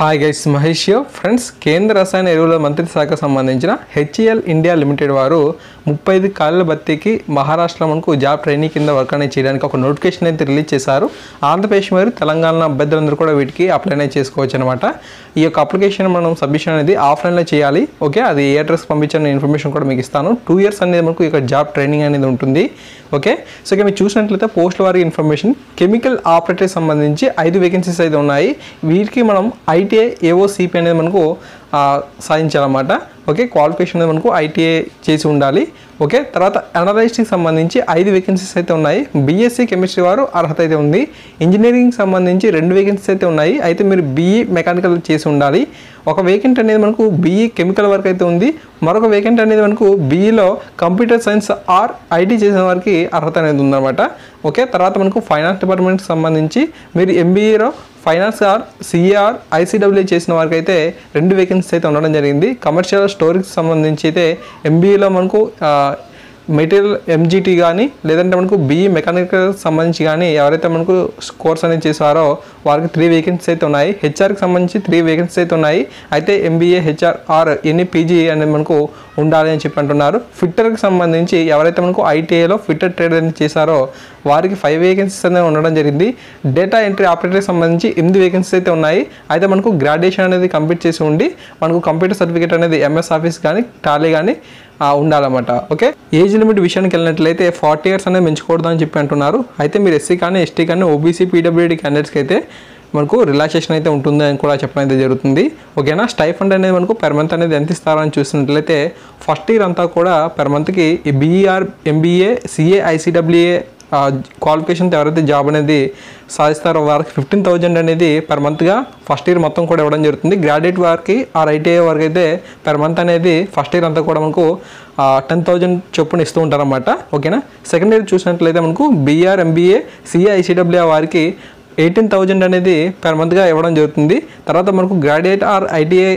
Hi guys Mahesh friends కేంద్ర రసాయన ఎరువుల మంత్రిత్వ శాఖకు సంబంధించిన హెచ్ఈఎల్ ఇండియా లిమిటెడ్ వారు ముప్పై ఐదు కాళ్ళ భర్తీకి మహారాష్ట్రలో మనకు జాబ్ ట్రైనింగ్ కింద వర్క్ అనేది చేయడానికి ఒక నోటిఫికేషన్ అయితే రిలీజ్ చేశారు ఆంధ్రప్రదేశ్ మరియు తెలంగాణ అభ్యర్థులందరూ కూడా వీటికి అప్లై అనేది చేసుకోవచ్చు అనమాట ఈ యొక్క అప్లికేషన్ మనం సబ్మిషన్ అనేది ఆఫ్లైన్లో చేయాలి ఓకే అది ఏ అడ్రస్ పంపించిన ఇన్ఫర్మేషన్ కూడా మీకు ఇస్తాను టూ ఇయర్స్ అనేది మనకు ఇక జాబ్ ట్రైనింగ్ అనేది ఉంటుంది ఓకే సో ఇక మీరు చూసినట్లయితే పోస్ట్ వారి ఇన్ఫర్మేషన్ కెమికల్ ఆపరేటర్ సంబంధించి ఐదు వేకెన్సీస్ అయితే ఉన్నాయి వీటికి మనం ఐటీఐ ఏఓ సిపి అనేది మనకు సాధించాలన్నమాట. ఓకే క్వాలిఫికేషన్ అనేది మనకు ఐటీఐ చేసి ఉండాలి. ఓకే తర్వాత అనలైస్ట్కి సంబంధించి ఐదు వేకెన్సీస్ అయితే ఉన్నాయి. బీఎస్సీ కెమిస్ట్రీ వారు అర్హత అయితే ఉంది. ఇంజనీరింగ్ సంబంధించి రెండు వేకెన్సీస్ అయితే ఉన్నాయి. అయితే మీరు బీఈ మెకానికల్ చేసి ఉండాలి. ఒక వేకెంట్ అనేది మనకు బీఈ కెమికల్ వర్క్ అయితే ఉంది. మరొక వేకెంట్ అనేది మనకు బీఈలో కంప్యూటర్ సైన్స్ ఆర్ ఐటీ చేసిన వారికి అర్హత అనేది ఉందన్నమాట. ఓకే తర్వాత మనకు ఫైనాన్స్ డిపార్ట్మెంట్కి సంబంధించి మీరు ఎంబీఏలో finance or CA or ICW చేసిన వారికి అయితే రెండు వేకెన్సీస్ అయితే ఉండడం జరిగింది. కమర్షియల్ స్టోరీకి సంబంధించి అయితే ఎంబీఏలో మనకు మెటీరియల్ ఎంజీటీ కానీ లేదంటే మనకు బీఈ మెకానికల్ సంబంధించి కానీ ఎవరైతే మనకు కోర్స్ అనేది చేసారో వారికి త్రీ వేకెన్సీ అయితే ఉన్నాయి. హెచ్ఆర్కి సంబంధించి త్రీ వేకెన్సీ అయితే ఉన్నాయి. అయితే ఎంబీఏ హెచ్ఆర్ ఆర్ ఎన్ని పీజీ అనేది మనకు ఉండాలి అని చెప్పి అంటున్నారు. ఫిట్టర్కి సంబంధించి ఎవరైతే మనకు ఐటీఐలో ఫిట్టర్ ట్రేడ్ అనేది చేశారో వారికి ఫైవ్ వేకెన్సీస్ అనేది ఉండడం జరిగింది. డేటా ఎంట్రీ ఆపరేటర్కి సంబంధించి ఎనిమిది వేకెన్సీస్ అయితే ఉన్నాయి. అయితే మనకు గ్రాడ్యుయేషన్ అనేది కంప్లీట్ చేసి ఉండి మనకు కంప్యూటర్ సర్టిఫికేట్ అనేది ఎంఎస్ ఆఫీస్ కానీ టాలీ కానీ ఉండాలన్నమాట. ఓకే ఏజ్ లిమిట్ విషయానికి వెళ్ళినట్లయితే ఫార్టీ ఇయర్స్ అనేది పెంచుకూడదు అని చెప్పి అంటున్నారు. అయితే మీరు ఎస్సీ కానీ ఎస్టీ కానీ ఓబీసీ పీడబ్ల్యూడీ క్యాండిడేట్స్కి అయితే మనకు రిలాక్సేషన్ అయితే ఉంటుంది అని కూడా చెప్పడం అయితే జరుగుతుంది. ఓకేనా? స్టైఫండ్ అనేది మనకు పెర్ మంత్ అనేది ఎంత ఇస్తారో అని చూసినట్లయితే ఫస్ట్ ఇయర్ అంతా కూడా పెర్ మంత్కి BE or MBA CA ICWA క్వాలిఫికేషన్తో ఎవరైతే జాబ్ అనేది సాధిస్తారో వారికి ఫిఫ్టీన్ థౌజండ్ అనేది పర్ మంత్గా ఫస్ట్ ఇయర్ మొత్తం కూడా ఇవ్వడం జరుగుతుంది. గ్రాడ్యుయేట్ వారికి ఆ ఐటీఐ వారికి అయితే పర్ మంత్ అనేది ఫస్ట్ ఇయర్ అంతా కూడా మనకు టెన్ థౌజండ్ చొప్పున ఇస్తూ ఉంటారన్నమాట. ఓకేనా? సెకండ్ ఇయర్ చూసినట్లయితే మనకు BE or MBA CA ICWA వారికి ఎయిటీన్ థౌజండ్ అనేది పర్ మంత్గా ఇవ్వడం జరుగుతుంది. తర్వాత మనకు గ్రాడ్యుయేట్ ఆర్ ఐటీఐ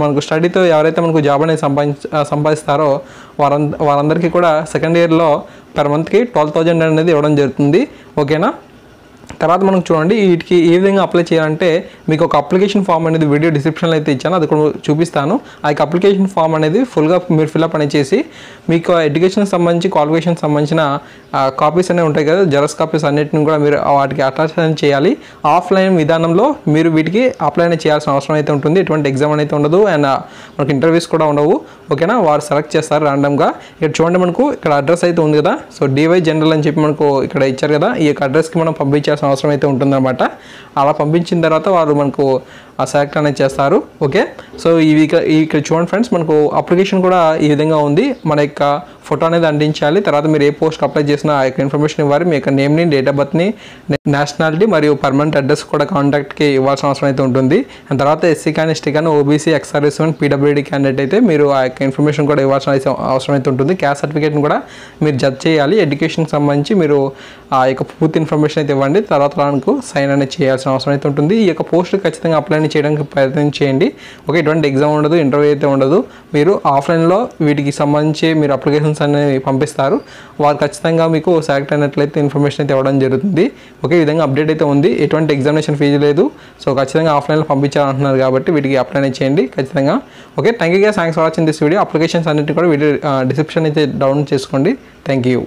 మనకు స్టడీతో ఎవరైతే మనకు జాబ్ అనేది సంపాదించ సంపాదిస్తారో వారంద వారందరికీ కూడా సెకండ్ ఇయర్లో పర్ మంత్కి ట్వెల్వ్ థౌజండ్ అనేది ఇవ్వడం జరుగుతుంది. ఓకేనా తర్వాత మనం చూడండి వీటికి ఏ విధంగా అప్లై చేయాలంటే మీకు ఒక అప్లికేషన్ ఫామ్ అనేది వీడియో డిస్క్రిప్షన్లో అయితే ఇచ్చాను అది కూడా చూపిస్తాను. ఆ యొక్క అప్లికేషన్ ఫామ్ అనేది ఫుల్గా మీరు ఫిల్అప్ అనేది చేసి మీకు ఎడ్యుకేషన్ సంబంధించి క్వాలిఫికేషన్ సంబంధించిన కాపీస్ అనేవి ఉంటాయి కదా జెరాక్స్ కాపీస్ అన్నిటిని కూడా మీరు వాటికి అటాచ్ చేయాలి. ఆఫ్లైన్ విధానంలో మీరు వీటికి అప్లై అనేది చేయాల్సిన అవసరం అయితే ఉంటుంది. ఎటువంటి ఎగ్జామ్ అయితే ఉండదు అండ్ మనకు ఇంటర్వ్యూస్ కూడా ఉండవు. ఓకేనా వారు సెలెక్ట్ చేస్తారు ర్యాండమ్గా ఇక్కడ చూడండి మనకు ఇక్కడ అడ్రస్ అయితే ఉంది కదా. సో డివై జనరల్ అని చెప్పి మనకు ఇక్కడ ఇచ్చారు కదా. ఈ యొక్క అడ్రస్కి మనం పంపించాల్సిన అవసరం అయితే ఉంటుందన్నమాట. అలా పంపించిన తర్వాత వారు మనకు ఆ సెలెక్ట్ అనేది చేస్తారు ఓకే సో ఇవి ఈ ఇక్కడ చూడండి ఫ్రెండ్స్ మనకు అప్లికేషన్ కూడా ఈ విధంగా ఉంది. మన యొక్క ఫోటో అనేది అందించాలి. తర్వాత మీరు ఏ పోస్ట్ అప్లై చేసినా ఆ యొక్క ఇన్ఫర్మేషన్ ఇవ్వాలి. మీ యొక్క నేమ్ని డేట్ ఆఫ్ బర్త్ని నేషనాలిటీ మరియు పర్మనెంట్ అడ్రస్ కూడా కాంటాక్ట్కి ఇవ్వాల్సిన అవసరం అయితే ఉంటుంది. అండ్ తర్వాత ఎస్సీ కానీ ఎస్టీ కానీ ఓబీసీ ఎక్స్ఆర్ఎస్ వన్ పీడబ్ల్యూడీ క్యాండిడేట్ అయితే మీరు ఆ యొక్క ఇన్ఫర్మేషన్ కూడా ఇవ్వాల్సిన అయితే- అవసరం అయితే ఉంటుంది. క్యాస్ట్ సర్టిఫికేట్ని కూడా మీరు జడ్జ్ చేయాలి. ఎడ్యుకేషన్కి సంబంధించి మీరు ఆ యొక్క పూర్తి ఇన్ఫర్మేషన్ అయితే ఇవ్వండి. తర్వాత దానికి సైన్ అనేది చేయాల్సిన అవసరం అయితే ఉంటుంది. ఈ యొక్క పోస్ట్ ఖచ్చితంగా అప్లై చేయడానికి ప్రయత్నం చేయండి. ఓకే ఎటువంటి ఎగ్జామ్ ఉండదు ఇంటర్వ్యూ అయితే ఉండదు. మీరు ఆఫ్లైన్లో వీటికి సంబంధించి మీరు అప్లికేషన్స్ అనేవి పంపిస్తారు. వారు ఖచ్చితంగా మీకు సెలెక్ట్ అయినట్లయితే ఇన్ఫర్మేషన్ అయితే ఇవ్వడం జరుగుతుంది. ఓకే విధంగా అప్డేట్ అయితే ఉంది. ఎటువంటి ఎగ్జామినేషన్ ఫీజు లేదు. సో ఖచ్చితంగా ఆఫ్లైన్లో పంపించాలంటున్నారు కాబట్టి వీటికి అప్లై చేయండి ఖచ్చితంగా. Okay thank you thanks for watching this video. Applications అన్నిటి కూడా వీడియో డిస్క్రిప్షన్ అయితే డౌన్లోడ్ చేసుకోండి. Thank you